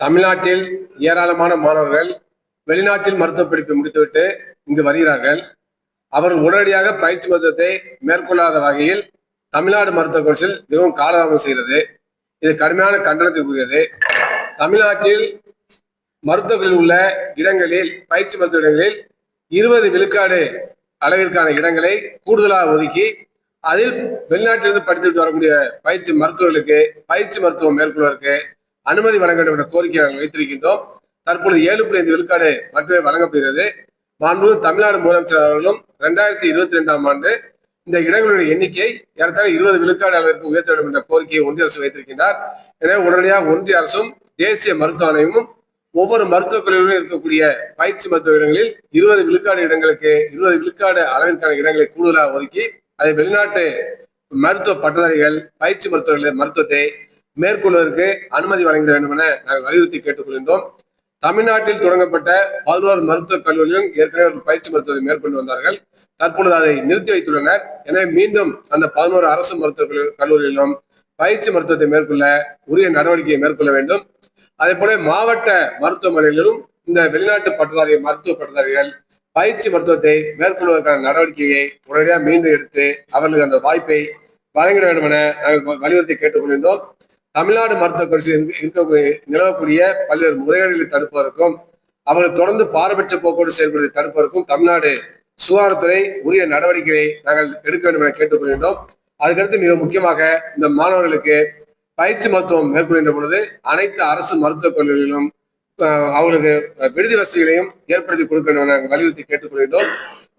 தமிழ்நாட்டில் ஏராளமான மாணவர்கள் வெளிநாட்டில் மருத்துவ படிப்பை முடித்துவிட்டு இங்கு வருகிறார்கள். அவர்கள் உடனடியாக பயிற்சி மருத்துவத்தை மேற்கொள்ளாத வகையில் தமிழ்நாடு மருத்துவ கவுன்சில் மிகவும் காலதாமதம் செய்கிறது. இது கடுமையான கண்டனத்திற்குரியது. தமிழ்நாட்டில் மருத்துவர்களில் உள்ள இடங்களில் பயிற்சி மருத்துவ இடங்களில் இருபது விழுக்காடு அளவிற்கான இடங்களை கூடுதலாக ஒதுக்கி அதில் வெளிநாட்டிலிருந்து படித்துவிட்டு வரக்கூடிய பயிற்சி மருத்துவர்களுக்கு பயிற்சி மருத்துவம் மேற்கொள்வதற்கு அனுமதி வழங்க வேண்டும் என்ற கோரிக்கை நாங்கள் வைத்திருக்கின்றோம். தற்பொழுது ஏழு புள்ளி ஐந்து விழுக்காடு மட்டுமே வழங்கப்படுகிறது. மாண்பு தமிழ்நாடு முதலமைச்சர் அவர்களும் ரெண்டாயிரத்தி இருபத்தி ரெண்டாம் ஆண்டு இந்த இடங்களுடைய எண்ணிக்கை ஏறத்தாழ இருபது விழுக்காடு அளவிற்கு உயர்த்த வேண்டும் என்ற கோரிக்கையை ஒன்றிய அரசு வைத்திருக்கின்றார். எனவே உடனடியாக ஒன்றிய அரசும் தேசிய மருத்துவ ஆணையமும் ஒவ்வொரு மருத்துவக் கல்லூரியிலும் இருக்கக்கூடிய பயிற்சி மருத்துவ இடங்களில் இருபது விழுக்காடு இடங்களுக்கு இருபது விழுக்காடு அளவிற்கான இடங்களை கூடுதலாக ஒதுக்கி அதை வெளிநாட்டு மருத்துவ பட்டதாரிகள் பயிற்சி மருத்துவர்களை மருத்துவத்தை மேற்கொள்வதற்கு அனுமதி வழங்க வேண்டும் என நாங்கள் வலியுறுத்தி கேட்டுக்கொள்கின்றோம். தமிழ்நாட்டில் தொடங்கப்பட்ட பதினோரு மருத்துவக் கல்லூரியிலும் ஏற்கனவே ஒரு பயிற்சி மருத்துவத்தை மேற்கொண்டு வந்தார்கள். தற்பொழுது அதை நிறுத்தி வைத்துள்ளனர். எனவே மீண்டும் அந்த பதினோரு அரசு மருத்துவக் கல்லூரியிலும் பயிற்சி மருத்துவத்தை மேற்கொள்ள உரிய நடவடிக்கையை மேற்கொள்ள வேண்டும். அதே போல மாவட்ட மருத்துவமனைகளிலும் இந்த வெளிநாட்டு பட்டதாரி மருத்துவ பட்டதாரிகள் பயிற்சி மருத்துவத்தை மேற்கொள்வதற்கான நடவடிக்கையை உடனடியாக மீண்டும் எடுத்து அவர்களுக்கு அந்த வாய்ப்பை வழங்கிட வேண்டும் என நாங்கள் வலியுறுத்தி கேட்டுக்கொண்டிருந்தோம் தமிழ்நாடு மருத்துவ கட்சி இருக்கக்கூடிய நிலவக்கூடிய பல்வேறு முறைகேடுகளை தடுப்பதற்கும் அவர்கள் தொடர்ந்து பாரபட்ச போக்கோடு செயல்படுவதை தடுப்பதற்கும் தமிழ்நாடு சுகாதாரத்துறை உரிய நடவடிக்கையை நாங்கள் எடுக்க வேண்டும் என கேட்டுக்கொள்கின்றோம் அதுக்கடுத்து மிக முக்கியமாக இந்த மாணவர்களுக்கு பயிற்சி மருத்துவம் மேற்கொள்கின்ற பொழுது அனைத்து அரசு மருத்துவக் கல்லூரிகளிலும் அவர்களுக்கு விடுதி வசதிகளையும் ஏற்படுத்தி கொடுக்க வேண்டும் என நாங்கள் வலியுறுத்தி கேட்டுக்கொள்கின்றோம்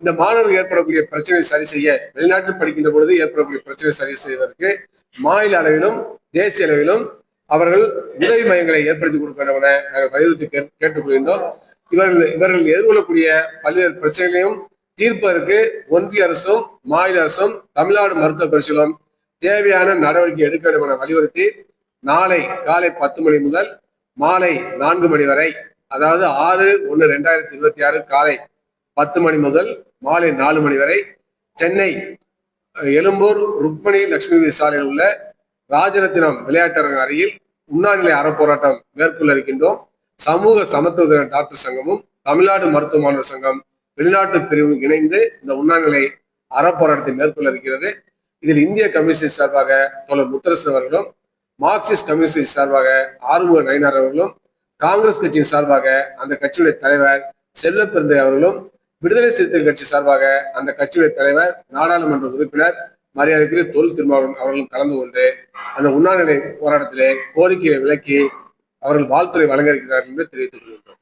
இந்த மாணவர்கள் ஏற்படக்கூடிய பிரச்சனை சரி செய்ய வெளிநாட்டில் படிக்கின்ற பொழுது ஏற்படக்கூடிய பிரச்சனை சரி செய்வதற்கு மாநில அளவிலும் தேசிய அளவிலும் அவர்கள் உதவி மையங்களை ஏற்படுத்தி கொடுக்க வேண்டும் என நாங்கள் வலியுறுத்தி கே- கேட்டுக்கொள்கின்றோம். இவர்கள் இவர்கள் எதிர்கொள்ளக்கூடிய பல்வேறு பிரச்சனைகளையும் தீர்ப்பதற்கு ஒன்றிய அரசும் மாநில அரசும் தமிழ்நாடு மருத்துவ கவுன்சிலும் தேவையான நடவடிக்கை எடுக்க வேண்டும் என வலியுறுத்தி நாளை காலை பத்து மணி முதல் மாலை நான்கு மணி வரை அதாவது ஆறு ஒன்று ரெண்டாயிரத்தி இருபத்தி ஆறு காலை பத்து மணி முதல் மாலை நாலு மணி வரை சென்னை எழும்பூர் ருக்மணி லட்சுமி சாலையில் உள்ள ராஜரத்தினம் விளையாட்டரங்க அருகில் உண்ணாநிலை அறப்போராட்டம் மேற்கொள்ள இருக்கின்றோம். சமூக சமத்துவ டாக்டர் சங்கமும் தமிழ்நாடு மருத்துவ மாணவர் சங்கம் வெளிநாட்டு பிரிவு இணைந்து இந்த உண்ணாநிலை அறப்போராட்டத்தை மேற்கொள்ள இருக்கிறது. இதில் இந்திய கம்யூனிஸ்ட் சார்பாக தோழர் முத்தரசன் அவர்களும் மார்க்சிஸ்ட் கம்யூனிஸ்ட் சார்பாக ஆறுமுக நயினார் அவர்களும் காங்கிரஸ் கட்சியின் சார்பாக அந்த கட்சியுடைய தலைவர் செல்வப்பெருந்தை அவர்களும் விடுதலை சிறுத்தைகள் கட்சி சார்பாக அந்த கட்சியுடைய தலைவர் நாடாளுமன்ற உறுப்பினர் மரியாதைக்குரிய தொல் திருமாவளவன் அவர்களும் கலந்து கொண்டு அந்த உண்ணாநிலை போராட்டத்திலே கோரிக்கையை விளக்கி அவர்கள் வாழ்த்துறை வழங்க இருக்கிறார்கள் என்று தெரிவித்துக் கொள்கின்றோம்.